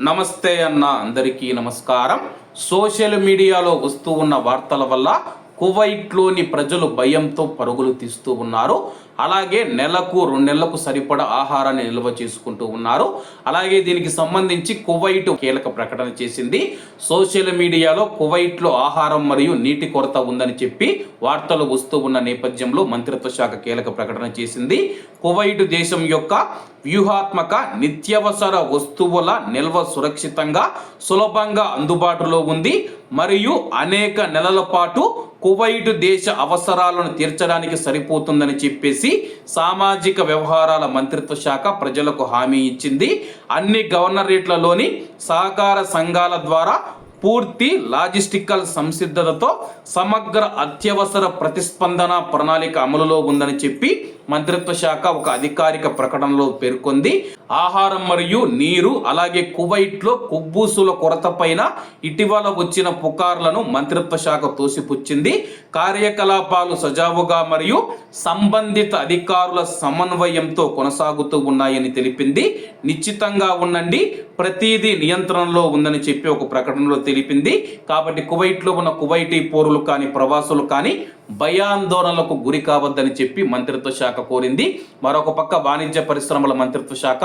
నమస్తే అన్న అందరికీ నమస్కారం. సోషల్ మీడియాలో వస్తూ ఉన్న వార్తల వల్ల కువైట్లోని ప్రజలు భయంతో పరుగులు తీస్తూ ఉన్నారు. అలాగే నెలకు రెండు నెలలకు సరిపడా ఆహారాన్ని నిల్వ చేసుకుంటూ ఉన్నారు. అలాగే దీనికి సంబంధించి కువైట్ కీలక ప్రకటన చేసింది. సోషల్ మీడియాలో కువైట్లో ఆహారం మరియు నీటి కొరత ఉందని చెప్పి వార్తలు వస్తూ ఉన్న నేపథ్యంలో మంత్రిత్వ శాఖ కీలక ప్రకటన చేసింది. కువైట్ దేశం యొక్క వ్యూహాత్మక నిత్యవసర వస్తువుల నిల్వ సురక్షితంగా సులభంగా అందుబాటులో ఉంది. మరియు అనేక నెలల పాటు కువైట్ దేశ అవసరాలను తీర్చడానికి సరిపోతుందని చెప్పేసి సామాజిక వ్యవహారాల మంత్రిత్వ శాఖ ప్రజలకు హామీ ఇచ్చింది. అన్ని గవర్నరేట్లలోని సహకార సంఘాల ద్వారా పూర్తి లాజిస్టికల్ సంసిద్ధతతో సమగ్ర అత్యవసర ప్రతిస్పందన ప్రణాళిక అమలులో ఉందని చెప్పి మంత్రిత్వ శాఖ ఒక అధికారిక ప్రకటనలో పేర్కొంది. ఆహారం మరియు నీరు అలాగే కువైట్లో కుబ్బూసుల కొరత పైన ఇటీవల వచ్చిన పుకార్లను మంత్రిత్వ శాఖ తోసిపుచ్చింది. కార్యకలాపాలు సజావుగా మరియు సంబంధిత అధికారుల సమన్వయంతో కొనసాగుతూ ఉన్నాయని తెలిపింది. నిశ్చితంగా ఉండండి ప్రతిదీ నియంత్రణలో ఉందని చెప్పి ఒక ప్రకటనలో తెలిపింది. కాబట్టి కువైట్లో ఉన్న కువైటీ పౌరులు కానీ ప్రవాసులు కానీ భయాందోళనలకు గురి కావద్దని చెప్పి మంత్రిత్వ శాఖ కోరింది. మరొక పక్క వాణిజ్య పరిశ్రమల మంత్రిత్వ శాఖ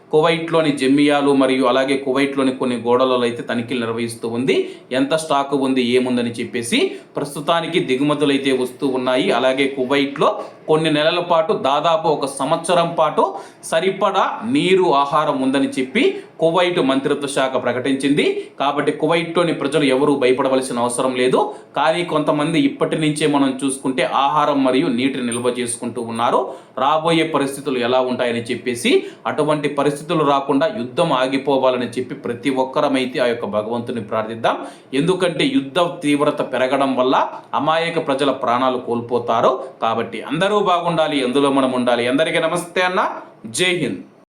కువైట్లోని జమ్మియాలు మరియు అలాగే కువైట్లోని కొన్ని గోడలలో అయితే తనిఖీలు నిర్వహిస్తూ ఉంది. ఎంత స్టాక్ ఉంది ఏముందని చెప్పేసి ప్రస్తుతానికి దిగుమతులు అయితే వస్తూ ఉన్నాయి. అలాగే కువైట్లో కొన్ని నెలల పాటు దాదాపు ఒక సంవత్సరం పాటు సరిపడా నీరు ఆహారం ఉందని చెప్పి కువైట్ మంత్రిత్వ శాఖ ప్రకటించింది. కాబట్టి కువైట్లోని ప్రజలు ఎవరూ భయపడవలసిన అవసరం లేదు. కానీ కొంతమంది ఇప్పటి నుంచే మనం చూసుకుంటే ఆహారం మరియు నీటిని నిల్వ చేసుకుంటూ ఉన్నారు. రాబోయే పరిస్థితులు ఎలా ఉంటాయని చెప్పేసి అటువంటి పరిస్థితులు రాకుండా యుద్ధం ఆగిపోవాలని చెప్పి ప్రతి ఒక్కరమైతే ఆ యొక్క భగవంతుని ప్రార్థిద్దాం. ఎందుకంటే యుద్ధ తీవ్రత పెరగడం వల్ల అమాయక ప్రజల ప్రాణాలు కోల్పోతారు. కాబట్టి అందరూ బాగుండాలి అందులో మనం ఉండాలి. అందరికీ నమస్తే అన్న. జై హింద్.